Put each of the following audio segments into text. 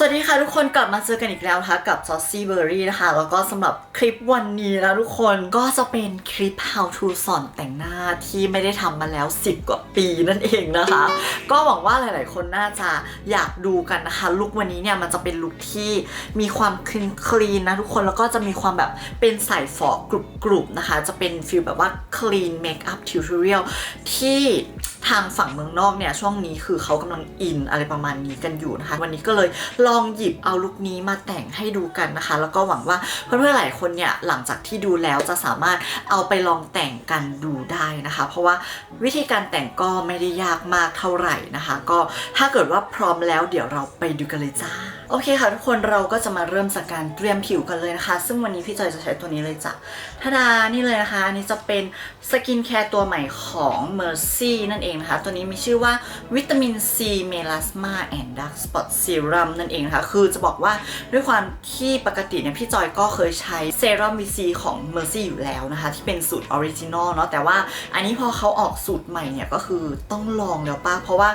สวัสดีค่ะทุกคนกลับมาเจอกันอีกแล้วนะคะกับ s a u c y Berry นะคะ แล้วก็สำหรับคลิปวันนี้นะทุกคนก็จะเป็นคลิป how to สอนแต่งหน้าที่ไม่ได้ทำมาแล้ว 10 กว่าปีนั่นเองนะคะ ก็หวังว่าหลาย ๆ คนน่าจะอยากดูกันนะคะลุควันนี้เนี่ยมันจะเป็นลุคที่มีความคลีนคลีนนะทุกคนแล้วก็จะมีความแบบเป็นสายฝอกรุบๆนะคะ จะเป็นฟิลแบบว่า clean makeup tutorial ที่ ทางฝั่งเมืองนอกเนี่ยช่วงนี้คือเขากำลังอินอะไรประมาณนี้กันอยู่นะคะ วันนี้ก็เลยลองหยิบเอาลุคนี้มาแต่งให้ดูกันนะคะ แล้วก็หวังว่าเพื่อนๆหลายคนเนี่ยหลังจากที่ดูแล้วจะสามารถเอาไปลองแต่งกันดูได้นะคะ เพราะว่าวิธีการแต่งก็ไม่ได้ยากมากเท่าไหร่นะคะ ก็ถ้าเกิดว่าพร้อมแล้วเดี๋ยวเราไปดูกันเลยจ้า โอเคค่ะทุกคนเราก็จะมาเริ่มจากการเตรียมผิวกันเลยนะคะ ซึ่งวันนี้พี่จอยจะใช้ตัวนี้เลยจ้ะทาดานี่เลยนะคะ อันนี้จะเป็นสกินแคร์ตัวใหม่ของ Mercy นั่นเองนะคะ ตัวนี้มีชื่อว่าวิตามิน C Melasma and Dark Spot Serum นั่นเองนะคะ คือจะบอกว่าด้วยความที่ปกติเนี่ยพี่จอยก็เคยใช้เซรั่ม VC ของ Mercy อยู่แล้วนะคะ ที่เป็นสูตรออริจินอลเนาะแต่ว่าอันนี้พอเขาออกสูตรใหม่เนี่ยก็คือต้องลองแล้วป้าเพราะว่า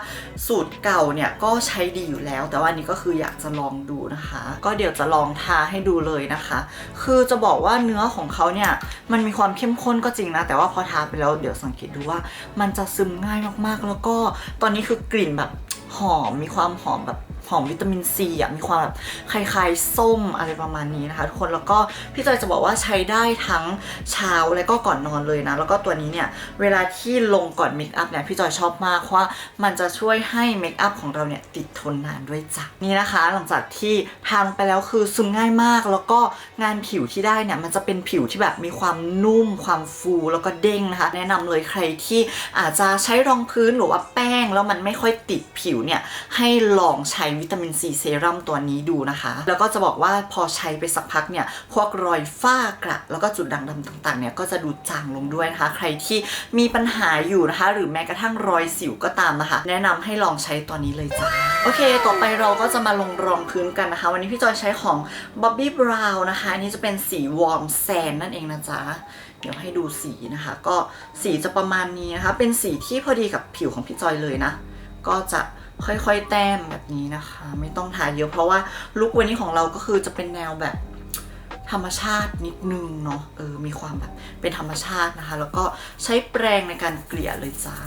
สูตรเก่าเนี่ยก็ใช้ดีอยู่แล้ว แต่ว่านนี้ก็คืออยากจะลองดูนะคะ ก็เดี๋ยวจะลองทาให้ดูเลยนะคะ คือจะบอกว่าเนื้อของเขาเนี่ยมันมีความเข้มข้นก็จริงนะ แต่ว่าพอทาไปแล้วเดี๋ยวสังเกตดูว่า มันจะซึมง่ายมากๆ แล้วก็ตอนนี้คือกลิ่นแบบหอมมีความหอมแบบ หอมวิตามินซีอะมีความแบบคล้ายๆส้มอะไรประมาณนี้นะคะทุกคนแล้วก็พี่จอยจะบอกว่าใช้ได้ทั้งเช้าและก็ก่อนนอนเลยนะแล้วก็ตัวนี้เนี่ยเวลาที่ลงก่อนเมคอัพเนี่ยพี่จอยชอบมากเพราะว่ามันจะช่วยให้เมคอัพของเราเนี่ยติดทนนานด้วยจ้ะนี่นะคะ หลังจากที่ทาลงไปแล้วคือซึมง่ายมาก แล้วก็งานผิวที่ได้เนี่ยมันจะเป็นผิวที่แบบมีความนุ่ม ความฟูแล้วก็เด้งนะคะ แนะนำเลยใครที่อาจจะใช้รองพื้นหรือว่าแป้ง แล้วมันไม่ค่อยติดผิวเนี่ย ให้ลองใช้วิตามินซีเซรั่มตัวนี้ดูนะคะ แล้วก็จะบอกว่าพอใช้ไปสักพักเนี่ย พวกรอยฝ้ากระแล้วก็จุดด่างดำต่างๆเนี่ยก็จะดูจางลงด้วยนะคะ ใครที่มีปัญหาอยู่นะคะ หรือแม้กระทั่งรอยสิวก็ตามนะคะ แนะนำให้ลองใช้ตัวนี้เลยจ้าโอเค ต่อไปเราก็จะมาลงรองพื้นกันนะคะ วันนี้พี่จอยใช้ของ Bobbi Brown นะคะอันนี้จะเป็นสีวอร์มแซนนั่นเองนะจ๊ะ เดี๋ยวให้ดูสีนะคะ ก็สีจะประมาณนี้นะคะ เป็นสีที่พอดีกับผิวของพี่จอยเลยนะ ก็จะค่อยๆแต้มแบบนี้นะคะ ไม่ต้องทาเยอะเพราะว่าลุควันนี้ของเราก็คือจะเป็นแนวแบบธรรมชาตินิดนึงเนาะเออมีความแบบเป็นธรรมชาตินะคะ แล้วก็ใช้แปรงในการเกลี่ยเลยจ้า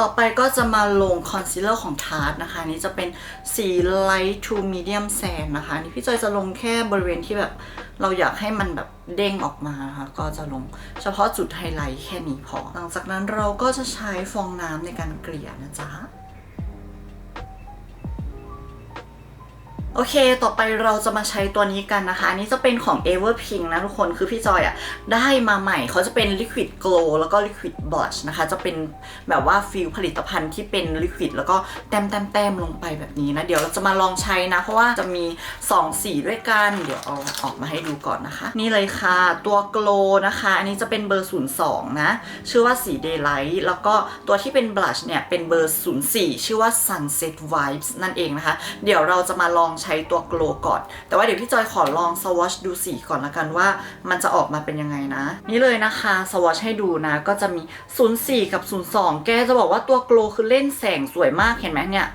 ต่อไปก็จะมาลงคอนซีลเลอร์ของ Tarte นะคะนี้จะเป็นสี light to medium sand นะคะนนี่พี่จอยจะลงแค่บริเวณที่แบบเราอยากให้มันแบบเด้งออกมานะคะก็จะลงเฉพาะจุดไฮไลท์แค่นี้พอ หลังจากนั้นเราก็จะใช้ฟองน้ำในการเกลี่ยนะจ๊ะ โอเค ต่อไปเราจะมาใช้ตัวนี้กันนะคะ อันนี้จะเป็นของ Everpink นะทุกคน คือพี่จอยอะ่ะได้มาใหม่เขาจะเป็น Liquid Glow แล้วก็ Liquid Blush นะคะ จะเป็นแบบว่าฟิลผลิตภัณฑ์ที่เป็น Liquid แล้วก็แต้มแต้มแต้มลงไปแบบนี้นะ เดี๋ยวเราจะมาลองใช้นะ เพราะว่าจะมี 2 สีด้วยกัน เดี๋ยวเอาออกมาให้ดูก่อนนะคะ นี่เลยค่ะ ตัว Glow นะคะ อันนี้จะเป็นเบอร์ 02 นะ ชื่อว่าสี Daylight แล้วก็ตัวที่เป็น Blush เนี่ยเป็นเบอร์ 04 ชื่อว่า Sunset Vibes นั่นเองนะคะ เดี๋ยวเราจะมาลองใช้ช้ตัวโกลก่อน แต่ว่าเดี๋ยวพี่จอยขอลองสวอชดูสีก่อนละกันว่า มันจะออกมาเป็นยังไงนะ นี่เลยนะคะสวอชให้ดูนะ ก็จะมี 04 กับ 02 แกจะบอกว่าตัวโกลคือเล่นแสงสวยมากเห็นไหมเนี่ย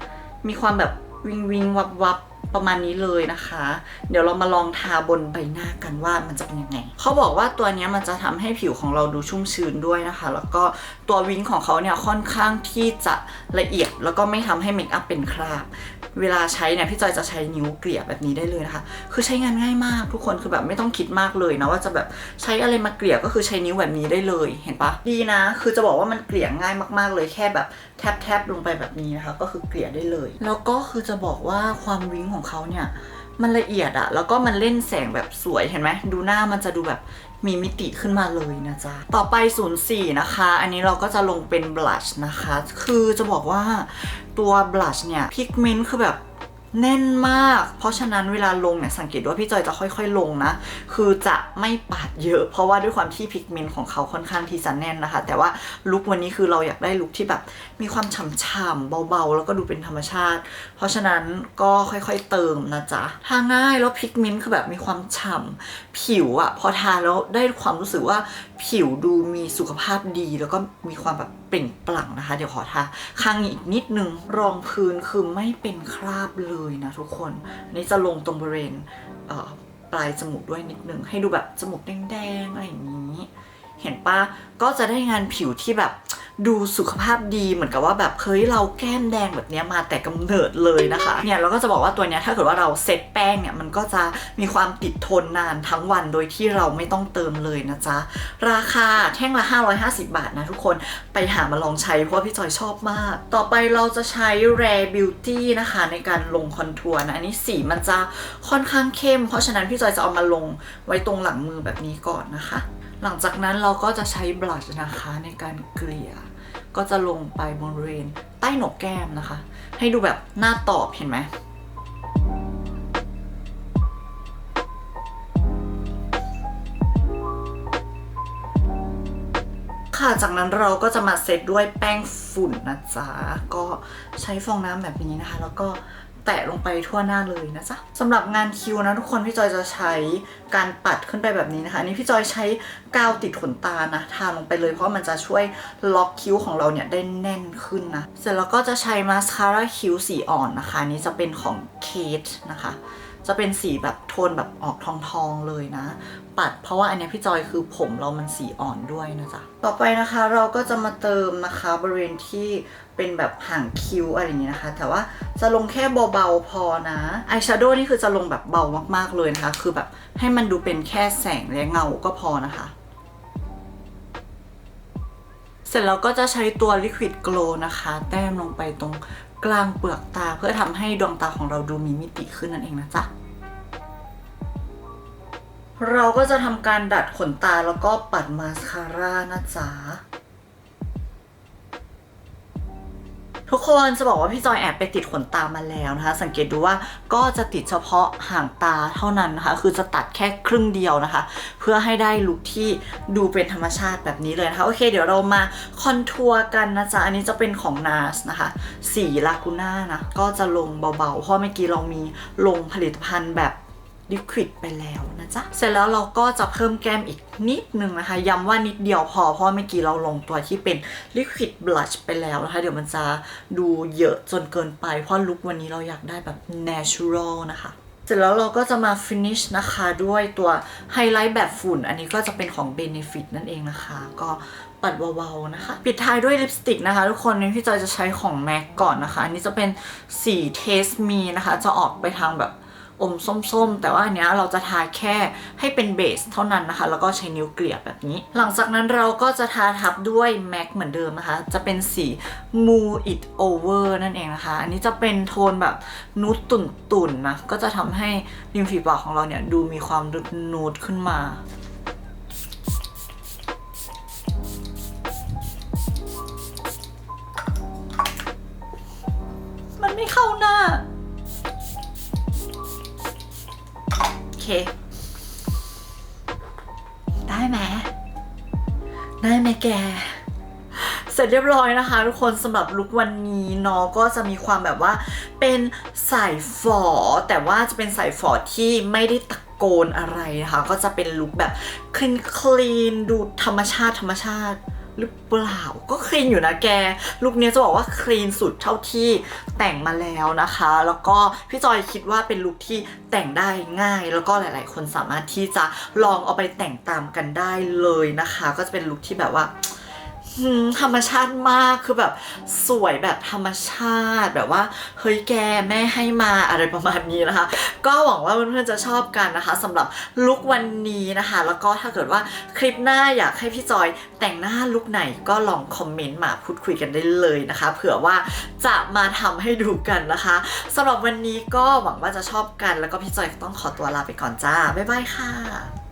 มีความแบบวิงวิงวับวับ ประมาณนี้เลยนะคะ เดี๋ยวเรามาลองทาบนใบหน้ากันว่ามันจะเป็นยังไงเขาบอกว่าตัวนี้มันจะทำให้ผิวของเราดูชุ่มชื้นด้วยนะคะ แล้วก็ตัววิ้งของเขาเนี่ยค่อนข้างที่จะละเอียด แล้วก็ไม่ทำให้เมคอัพเป็นคราบเวลาใช้เนี่ยพี่จอยจะใช้นิ้วเกลี่ยแบบนี้ได้เลยนะคะ คือใช้งานง่ายมากทุกคนคือแบบไม่ต้องคิดมากเลยนะว่าจะแบบใช้อะไรมาเกลี่ยก็คือใช้นิ้วแบบนี้ได้เลยเห็นปะดีนะ คือจะบอกว่ามันเกลี่ยง่ายมากๆเลยแค่แบบแทบแทบๆลงไปแบบนี้นะคะ ก็คือเกลี่ยได้เลย แล้วก็คือจะบอกว่าความวิ้งของเขาเนี่ยมันละเอียดอะแล้วก็มันเล่นแสงแบบสวยเห็นไหมดูหน้ามันจะดูแบบมีมิติขึ้นมาเลยนะจ๊ะ ต่อไป 04 นะคะ อันนี้เราก็จะลงเป็นบลัชนะคะ คือจะบอกว่าตัวบลัชเนี่ยพิกเมนต์คือแบบ แน่นมาก เพราะฉะนั้นเวลาลงเนี่ยสังเกตว่าพี่จอยจะค่อยๆลงนะ คือจะไม่ปาดเยอะ เพราะว่าด้วยความที่พิกเมนต์ของเขาค่อนข้างที่จะแน่นนะคะ แต่ว่าลุควันนี้คือเราอยากได้ลุคที่แบบ มีความฉ่ำๆเบาๆ แล้วก็ดูเป็นธรรมชาติ เพราะฉะนั้นก็ค่อยๆเติมนะจ๊ะ ทาง่ายแล้วพิกเมนต์คือแบบมีความฉ่ำผิวอะพอทาแล้วได้ความรู้สึกว่าผิวดูมีสุขภาพดี แล้วก็มีความแบบเปล่งปลั่งนะคะ เดี๋ยวขอทาข้างอีกนิดนึงรองพื้นคือไม่เป็นคราบเลยเลยนะทุกคนอันนี่จะลงตรงบริเวณปลายจมูกด้วยนิดนึง ให้ดูแบบจมูกแดงๆอะไรอย่างนี้ เห็นปะก็จะได้งานผิวที่แบบ ดูสุขภาพดีเหมือนกับว่าแบบเฮ้ยเราแก้มแดงแบบนี้มาแต่กำเนิดเลยนะคะเนี่ยเราก็จะบอกว่าตัวเนี้ยถ้าเกิดว่าเราเซตแป้งเนี่ยมันก็จะมีความติดทนนานทั้งวันโดยที่เราไม่ต้องเติมเลยนะจ๊ะราคาแท่งละ 550 บาทนะทุกคนไปหามาลองใช้เพราะว่าพี่จอยชอบมาก ต่อไปเราจะใช้ Rare Beauty นะคะ ในการลงคอนทัวร์นะ อันนี้สีมันจะค่อนข้างเข้ม เพราะฉะนั้นพี่จอยจะเอามาลงไว้ตรงหลังมือแบบนี้ก่อนนะคะ หลังจากนั้นเราก็จะใช้บลัชนะคะในการเกลี่ย ก็จะลงไปบริเวณใต้หนกแก้มนะคะ ให้ดูแบบหน้าตอบเห็นไหมค่ะจากนั้นเราก็จะมาเซตด้วยแป้งฝุ่นนะจ๊ะ ก็ใช้ฟองน้ำแบบนี้นะคะ แล้วก็ แตะลงไปทั่วหน้าเลยนะจ๊ะสำหรับงานคิวนะทุกคนพี่จอยจะใช้การปัดขึ้นไปแบบนี้นะคะอันนี้พี่จอยใช้กาวติดขนตานะทาลงไปเลยเพราะมันจะช่วยล็อกคิ้วของเราเนี่ยได้แน่นขึ้นนะเสร็จแล้วก็จะใช้มาสคาร่าคิ้วสีอ่อนนะคะนนี้จะเป็นของ คทนะคะ จะเป็นสีแบบโทนแบบออกทองทองๆเลยนะ ปัดเพราะว่าอันนี้พี่จอยคือผมเรามันสีอ่อนด้วยนะจ๊ะ ต่อไปนะคะเราก็จะมาเติมนะคะบริเวณที่เป็นแบบห่างคิ้วอะไรอย่างนี้นะคะ แต่ว่าจะลงแค่เบาๆพอนะอายแชโดว์นี่คือจะลงแบบเบามากๆเลยนะคะ คือแบบให้มันดูเป็นแค่แสงและเงาก็พอนะคะเสร็จแล้วก็จะใช้ตัว Liquid Glow นะคะ แต้มลงไปตรง กลางเปลือกตาเพื่อทำให้ดวงตาของเราดูมีมิติขึ้นนั่นเองนะจ๊ะเราก็จะทำการดัดขนตาแล้วก็ปัดมาสคาร่านะจ๊ะ ทุกคนจะบอกว่าพี่จอยแอบไปติดขนตามาแล้วนะคะ สังเกตดูว่าก็จะติดเฉพาะห่างตาเท่านั้นนะคะ คือจะตัดแค่ครึ่งเดียวนะคะ เพื่อให้ได้ลุคที่ดูเป็นธรรมชาติแบบนี้เลยนะคะ โอเค เดี๋ยวเรามาคอนทัวร์กันนะจ๊ะ อันนี้จะเป็นของ NARS นะคะ สีลากูน่านะ ก็จะลงเบาๆ เพราะเมื่อกี้เรามีลงผลิตภัณฑ์แบบ ลิควิดไปแล้วนะจ๊ะ เสร็จแล้วเราก็จะเพิ่มแก้มอีกนิดนึงนะคะ ย้ำว่านิดเดียวพอ เพราะเมื่อกี้เราลงตัวที่เป็นลิควิดบลัชไปแล้วนะคะ เดี๋ยวมันจะดูเยอะจนเกินไป เพราะลุควันนี้เราอยากได้แบบ natural นะคะเสร็จแล้วเราก็จะมา finish นะคะด้วยตัวไฮไลท์แบบฝุ่น อันนี้ก็จะเป็นของ Benefit นั่นเองนะคะ ก็ปัดเบาๆนะคะ ปิดท้ายด้วยลิปสติกนะคะ ทุกคนนี่พี่จอยจะใช้ของ MAC ก่อนนะคะ อันนี้จะเป็นสี Taste Me นะคะ จะออกไปทางแบบ อมส้มๆ แต่ว่าอันเนี้ยเราจะทาแค่ให้เป็นเบสเท่านั้นนะคะ แล้วก็ใช้นิ้วเกลี่ยแบบนี้ หลังจากนั้นเราก็จะทาทับด้วยแม็กเหมือนเดิมนะคะ จะเป็นสี Move It Over นั่นเองนะคะ อันนี้จะเป็นโทนแบบนูดตุ่นๆนะ ก็จะทำให้ริมฝีปากของเราเนี่ยดูมีความนูดขึ้นมา เค ได้ไหมได้ไหมแก เสร็จเรียบร้อยนะคะ ทุกคนสำหรับลุควันนี้เนาะก็จะมีความแบบว่าเป็นสายฝอ แต่ว่าจะเป็นสายฝอที่ไม่ได้ตะโกนอะไรนะคะ ก็จะเป็นลุคแบบคลีนคลีนดูธรรมชาติธรรมชาติ หรือเปล่าก็คลีนอยู่นะแก ลุคเนี้ยจะบอกว่าคลีนสุดเท่าที่แต่งมาแล้วนะคะ แล้วก็พี่จอยคิดว่าเป็นลุคที่แต่งได้ง่าย แล้วก็หลาย ๆ คนสามารถที่จะลองเอาไปแต่งตามกันได้เลยนะคะ ก็จะเป็นลุคที่แบบว่า ธรรมชาติมากคือแบบสวยแบบธรรมชาติแบบว่าเฮ้ยแกแม่ให้มาอะไรประมาณนี้นะคะ ก็หวังว่าเพื่อนๆจะชอบกันนะคะสำหรับลุควันนี้นะคะ แล้วก็ถ้าเกิดว่าคลิปหน้าอยากให้พี่จอยแต่งหน้าลุคไหนก็ลองคอมเมนต์มาพูดคุยกันได้เลยนะคะ เผื่อว่าจะมาทำให้ดูกันนะคะสำหรับวันนี้ก็หวังว่าจะชอบกัน แล้วก็พี่จอยต้องขอตัวลาไปก่อนจ้าบ๊ายบายค่ะ